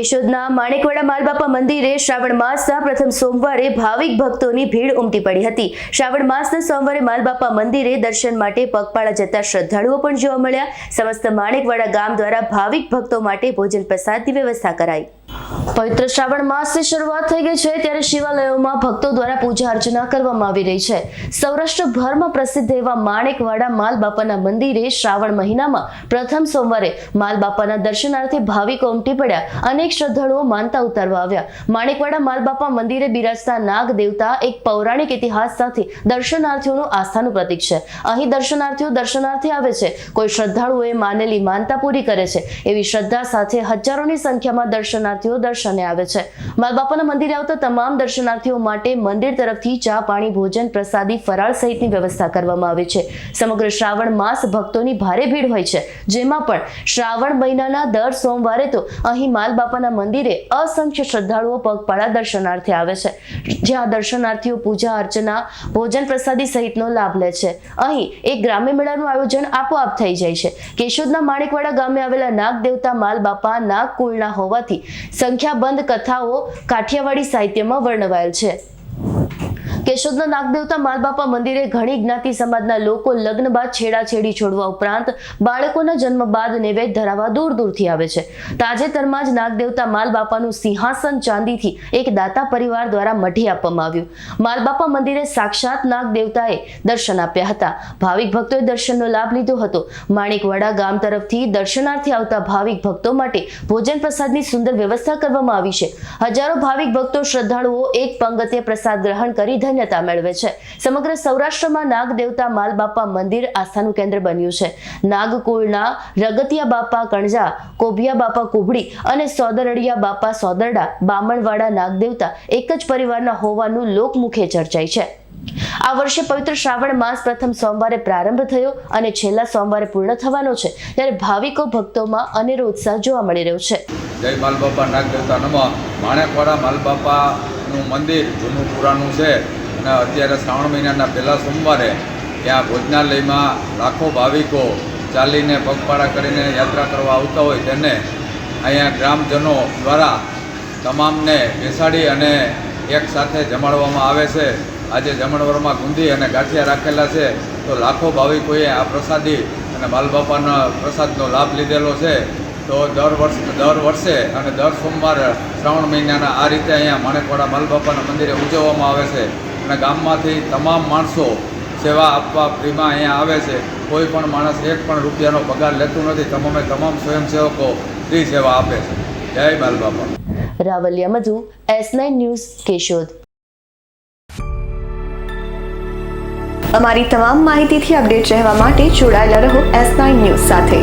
કેશોદના માણેકવાડા માલબાપા મંદિરે શ્રાવણ માસના પ્રથમ સોમવારે ભાવિક ભક્તોની ભીડ ઉમટી પડી હતી. શ્રાવણ માસના સોમવારે માલબાપા મંદિરે દર્શન માટે પગપાળા જતા શ્રદ્ધાળુઓ પણ જોવા મળ્યા. સમસ્ત માણેકવાડા ગામ દ્વારા ભાવિક ભક્તો માટે ભોજન પ્રસાદની વ્યવસ્થા કરાઈ. પવિત્ર શ્રાવણ માસની શરૂઆત થઈ ગઈ છે ત્યારે શિવાલયોમાં ભક્તો દ્વારા પૂજા અર્ચના કરવામાં આવી રહી છે. સૌરાષ્ટ્રભરમાં પ્રસિદ્ધ એવા માણેકવાડા માલબાપાના મંદિરે શ્રાવણ મહિનામાં પ્રથમ સોમવારે માલબાપાના દર્શનાર્થે ભાવિકો ઉમટી પડ્યા. અનેક શ્રદ્ધાળુઓ માનતા ઉતારવા આવ્યા. માણેકવાડા માલબાપા મંદિરે બિરાજતા નાગ દેવતા એક પૌરાણિક ઇતિહાસ સાથે દર્શનાર્થીઓનું આસ્થાનું પ્રતીક છે. અહીં દર્શનાર્થીઓ દર્શનાર્થે આવે છે. કોઈ શ્રદ્ધાળુઓએ માનેલી માનતા પૂરી કરે છે. એવી શ્રદ્ધા સાથે હજારોની સંખ્યામાં દર્શનાર્થીઓ દર્શને આવે છે. માલબાપાના મંદિરે આવતા તમામ દર્શનાર્થીઓ માટે મંદિર તરફથી ચા, પાણી, ભોજન, પ્રસાદી, ફરાળ સહિતની વ્યવસ્થા કરવામાં આવે છે. સમગ્ર શ્રાવણ માસ ભક્તોની ભારે ભીડ હોય છે. જેમાં પણ શ્રાવણ મહિનાના દર સોમવારે તો અહીં માલબાપાના મંદિરે અસંખ્ય શ્રદ્ધાળુઓ પગપાળા દર્શનાર્થે આવે છે. જ્યાં દર્શનાર્થીઓ પૂજા, અર્ચના, ભોજન પ્રસાદી સહિતનો લાભ લે છે. અહીં એક ગ્રામ્ય મેળાનું આયોજન આપોઆપ થઈ જાય છે. કેશોદના માણેકવાડા ગામે આવેલા નાગ દેવતા માલબાપા નાગ કુળના હોવાથી સંખ્યાબંધ કથાઓ કાઠિયાવાડી સાહિત્યમાં વર્ણવાયેલ છે. કેશોદના નાગદેવતા માલબાપા મંદિરે ઘણી જ્ઞાતિ સમાજના લોકો લગ્ન બાદ છેડાછેડી છોડવા ઉપરાંત બાળકોના જન્મ બાદ નૈવેદ્ય ધરાવવા દૂર દૂરથી આવે છે. તાજેતરમાં જ નાગદેવતા માલબાપાનું સિંહાસન ચાંદીથી એક દાતા પરિવાર દ્વારા મઢી આપવામાં આવ્યું. માલબાપા મંદિરે સાક્ષાત નાગદેવતાએ દર્શન આપ્યા હતા. ભાવિક ભક્તોએ દર્શનનો લાભ લીધો હતો. માણેકવાડા ગામ તરફથી દર્શનાર્થે આવતા ભાવિક ભક્તો માટે ભોજન પ્રસાદની સુંદર વ્યવસ્થા કરવામાં આવી છે. હજારો ભાવિક ભક્તો શ્રદ્ધાળુઓ એક પંગતે પ્રસાદ ગ્રહણ કરી ધન્યતા મેળવે છે. સમગ્ર સૌરાષ્ટ્રમાં નાગ દેવતા માલબાપા મંદિર આસ્થાનું કેન્દ્ર બન્યું છે. નાગકુળના રગતિયા બાપા કણજા, કોભિયા બાપા કુબડી અને સોદરડિયા બાપા સોદરડા બામણવાડા નાગદેવતા એક જ પરિવારના હોવાનું લોકમુખે ચર્ચાય છે. આ વર્ષે પવિત્ર શ્રાવણ માસ પ્રથમ સોમવારે પ્રારંભ થયો અને છેલ્લા સોમવારે પૂર્ણ થવાનો છે, ત્યારે ભાવિકો ભક્તોમાં અનેરો ઉત્સાહ જોવા મળી રહ્યો છે. જય માલબાપા નાગદેવતા નમઃ. માણેકવાડા માલબાપાનું મંદિર જૂનું પુરાણું છે. અને અત્યારે શ્રાવણ મહિનાના પહેલા સોમવારે ત્યાં ભોજનાલયમાં લાખો ભાવિકો ચાલીને પગપાળા કરીને યાત્રા કરવા આવતા હોય તેને અહીંયા ગ્રામજનો દ્વારા તમામને બેસાડી અને એક સાથે જમાડવામાં આવે છે. આજે જમણવરમાં ગુંદી અને ગાંઠિયા રાખેલા છે. તો લાખો ભાવિકોએ આ પ્રસાદી અને માલબાપાના પ્રસાદનો લાભ લીધેલો છે. તો દર વર્ષ, દર વર્ષે અને દર સોમવાર શ્રાવણ મહિનાના આ રીતે અહીંયા માણેકવાડા માલબાપાના મંદિરે ઉજવવામાં આવે છે. અને ગામમાંથી તમામ માણસો સેવા આપવા ફ્રીમાં અહીંયા આવે છે. કોઈ પણ માણસ એક પણ રૂપિયાનો પગાર લેતું નથી. તમામે તમામ સ્વયંસેવકો ફ્રી સેવા આપે છે. જય Malbapa Ravaliya Madhu S nine news Keshod. અમારી તમામ માહિતીથી અપડેટ રહેવા માટે જોડાયેલા રહો એસ નાઇન ન્યૂઝ સાથે.